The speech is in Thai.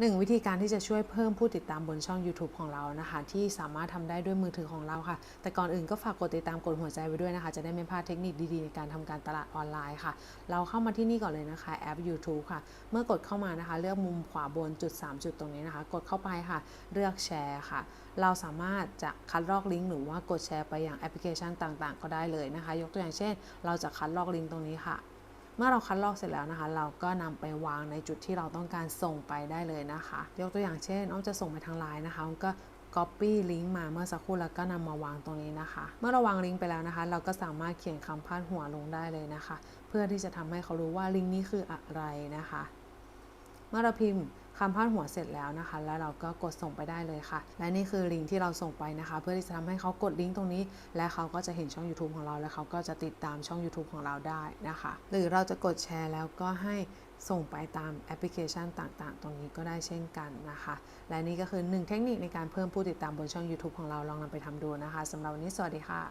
หนึ่งวิธีการที่จะช่วยเพิ่มผู้ติดตามบนช่อง YouTube ของเรานะคะ ที่สามารถทำได้ด้วยมือถือของเราค่ะ แต่ก่อนอื่นก็ฝากกดติดตามกดหัวใจไว้ด้วยนะคะ จะได้ไม่พลาดเทคนิคดีๆ ในการทำการตลาดออนไลน์ค่ะ เราเข้ามาที่นี่ก่อนเลยนะคะแอป YouTube ค่ะ เมื่อกดเข้ามานะคะ เลือกมุมขวาบนจุด 3 จุดตรงนี้นะคะ กดเข้าไปค่ะ เลือกแชร์ค่ะ เราสามารถจะคัดลอกลิงก์หรือว่ากดแชร์ไปยังแอปพลิเคชันต่างๆ ก็ได้เลยนะคะ ยกตัวอย่างเช่น เราจะคัดลอกลิงก์ตรงนี้ค่ะ เมื่อเราคัดลอกเสร็จแล้วนะคะ เราก็นำไปวางในจุดที่เราต้องการส่งไปได้เลยนะคะ ยกตัวอย่างเช่นอ้อมจะส่งไปทางไลน์นะคะอ้อมก็ Copy ลิงก์มาเมื่อสักครู่แล้วก็นำมาวางตรงนี้นะคะ เมื่อเราวางลิงก์ไปแล้วนะคะ เราก็สามารถเขียนคำพาดหัวลงได้เลยนะคะ เพื่อที่จะทำให้เขารู้ว่าลิงก์นี้คืออะไรนะคะ เมื่อเราพิมพ์ คำพาดหัวเสร็จแล้วนะคะ แล้วเราก็กดส่งไปได้เลยค่ะ และนี่คือลิงก์ที่เราส่งไปนะคะ เพื่อที่จะทำให้เขากดลิงก์ตรงนี้ และเขาก็จะเห็นช่อง YouTube ของเรา และเขาก็จะติดตามช่อง YouTube ของเราได้นะคะ หรือเราจะกดแชร์แล้วก็ให้ส่งไปตามแอปพลิเคชันต่างๆ ตรงนี้ก็ได้เช่นกันนะคะ และนี่ก็คือหนึ่งเทคนิคในการเพิ่มผู้ติดตามบนช่อง YouTube ของเราลองนำไปทำดูนะคะสำหรับวันนี้สวัสดีค่ะ